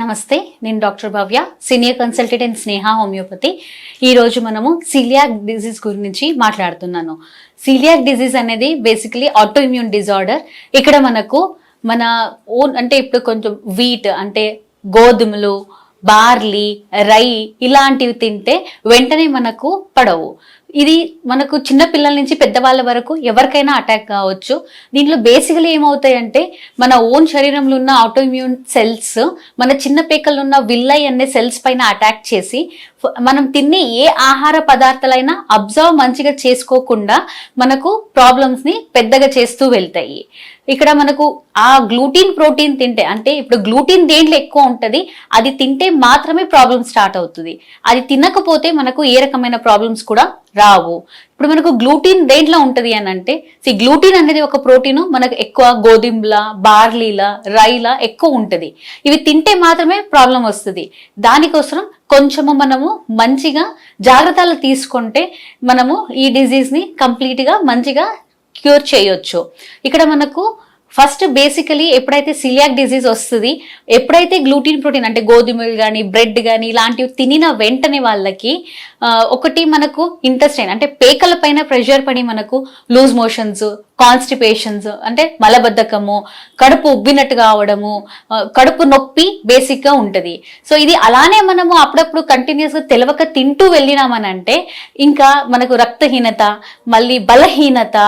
నమస్తే నేను doctor Bhavya senior consultant and Sneha homeopathy. ఈరోజు మనము సీలియాక్ డిజీజ్ గురించి మాట్లాడుతున్నాను. సీలియాక్ డిజీజ్ అనేది బేసికలీ ఆటో ఇమ్యూన్ డిజార్డర్ ఇక్కడ మనకు మన ఓన్ అంటే ఇప్పుడు కొంచెం వీట్ అంటే గోధుమలు బార్లీ రై ఇలాంటివి తింటే వెంటనే మనకు పడవు. ఇది మనకు చిన్న పిల్లల నుంచి పెద్దవాళ్ళ వరకు ఎవరికైనా అటాక్ కావచ్చు. దీంట్లో బేసికలీ ఏమవుతాయంటే మన ఓన్ శరీరంలో ఉన్న ఆటోఇమ్యూన్ సెల్స్ మన చిన్న పేకల్లో ఉన్న విల్లై అనే సెల్స్ పైన అటాక్ చేసి మనం తినే ఏ ఆహార పదార్థాలైనా అబ్జర్వ్ మంచిగా చేసుకోకుండా మనకు ప్రాబ్లమ్స్ని పెద్దగా చేస్తూ వెళ్తాయి. ఇక్కడ మనకు ఆ గ్లూటీన్ ప్రోటీన్ తింటే అంటే ఇప్పుడు గ్లూటీన్ దేంట్లో ఎక్కువ ఉంటుంది అది తింటే మాత్రమే ప్రాబ్లమ్ స్టార్ట్ అవుతుంది. అది తినకపోతే మనకు ఏ రకమైన ప్రాబ్లమ్స్ కూడా రావు. ఇప్పుడు మనకు గ్లూటీన్ దేంట్లో ఉంటుంది అని అంటే సి గ్లూటీన్ అనేది ఒక ప్రోటీన్ మనకు ఎక్కువ గోధుమల బార్లీల రైల ఎక్కువ ఉంటుంది. ఇవి తింటే మాత్రమే ప్రాబ్లం వస్తుంది. దానికోసం కొంచెము మనము మంచిగా జాగ్రత్తలు తీసుకుంటే మనము ఈ డిజీజ్ని కంప్లీట్గా మంచిగా క్యూర్ చేయొచ్చు. ఇక్కడ మనకు ఫస్ట్ బేసికలీ ఎప్పుడైతే సిలియాక్ డిజీజ్ వస్తుంది ఎప్పుడైతే గ్లూటీన్ ప్రోటీన్ అంటే గోధుమలు కానీ బ్రెడ్ కానీ ఇలాంటివి తినిన వెంటనే వాళ్ళకి ఒకటి మనకు ఇంటెస్టైన్ అంటే పేకల పైన ప్రెషర్ పడి మనకు లూజ్ మోషన్స్ కాన్స్టిపేషన్స్ అంటే మలబద్ధకము కడుపు ఉబ్బినట్టు కావడము కడుపు నొప్పి బేసిక్గా ఉంటుంది. సో ఇది అలానే మనము అప్పుడప్పుడు కంటిన్యూస్గా తెలవక తింటూ వెళ్ళినామనంటే ఇంకా మనకు రక్తహీనత మళ్ళీ బలహీనత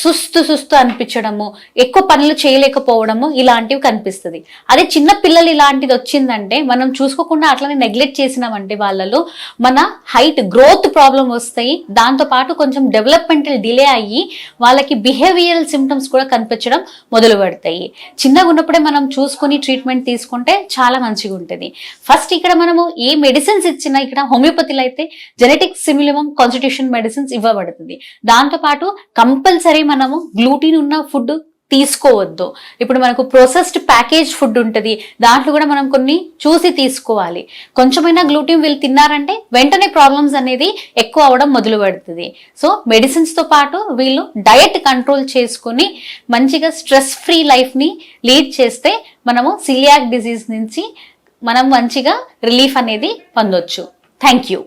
సుస్తు సుస్తు అనిపించడము ఎక్కువ పనులు చేయలేకపోవడము ఇలాంటివి కనిపిస్తుంది. అదే చిన్న పిల్లలు ఇలాంటిది వచ్చిందంటే మనం చూసుకోకుండా అట్లనే నెగ్లెక్ట్ చేసినామంటే వాళ్ళలో మన హైట్ గ్రోత్ ప్రాబ్లం వస్తాయి. దాంతో పాటు కొంచెం డెవలప్మెంటల్ డిలే అయ్యి వాళ్ళకి బిహేవియరల్ సిమ్టమ్స్ కూడా కనిపించడం మొదలు పెడతాయి. చిన్నగా ఉన్నప్పుడే మనం చూసుకొని ట్రీట్మెంట్ తీసుకుంటే చాలా మంచిగా ఉంటుంది. ఫస్ట్ ఇక్కడ మనము ఏ మెడిసిన్స్ ఇచ్చినా ఇక్కడ హోమియోపతిలో అయితే జెనెటిక్ సిమిలిమం కాన్స్టిట్యూషన్ మెడిసిన్స్ ఇవ్వబడుతుంది. దాంతోపాటు కంపల్సరీ మనము గ్లూటీన్ ఉన్న ఫుడ్ తీసుకోవద్దు. ఇప్పుడు మనకు ప్రోసెస్డ్ ప్యాకేజ్ ఫుడ్ ఉంటుంది. దాంట్లో కూడా మనం కొన్ని చూసి తీసుకోవాలి. కొంచెమైనా గ్లూటీన్ వీళ్ళు తిన్నారంటే వెంటనే ప్రాబ్లమ్స్ అనేది ఎక్కువ అవడం మొదలు పెడుతుంది. సో మెడిసిన్స్తో పాటు వీళ్ళు డయట్ కంట్రోల్ చేసుకుని మంచిగా స్ట్రెస్ ఫ్రీ లైఫ్ని లీడ్ చేస్తే మనము సిలియాక్ డిజీజ్ నుంచి మనం మంచిగా రిలీఫ్ అనేది పొందొచ్చు. Thank you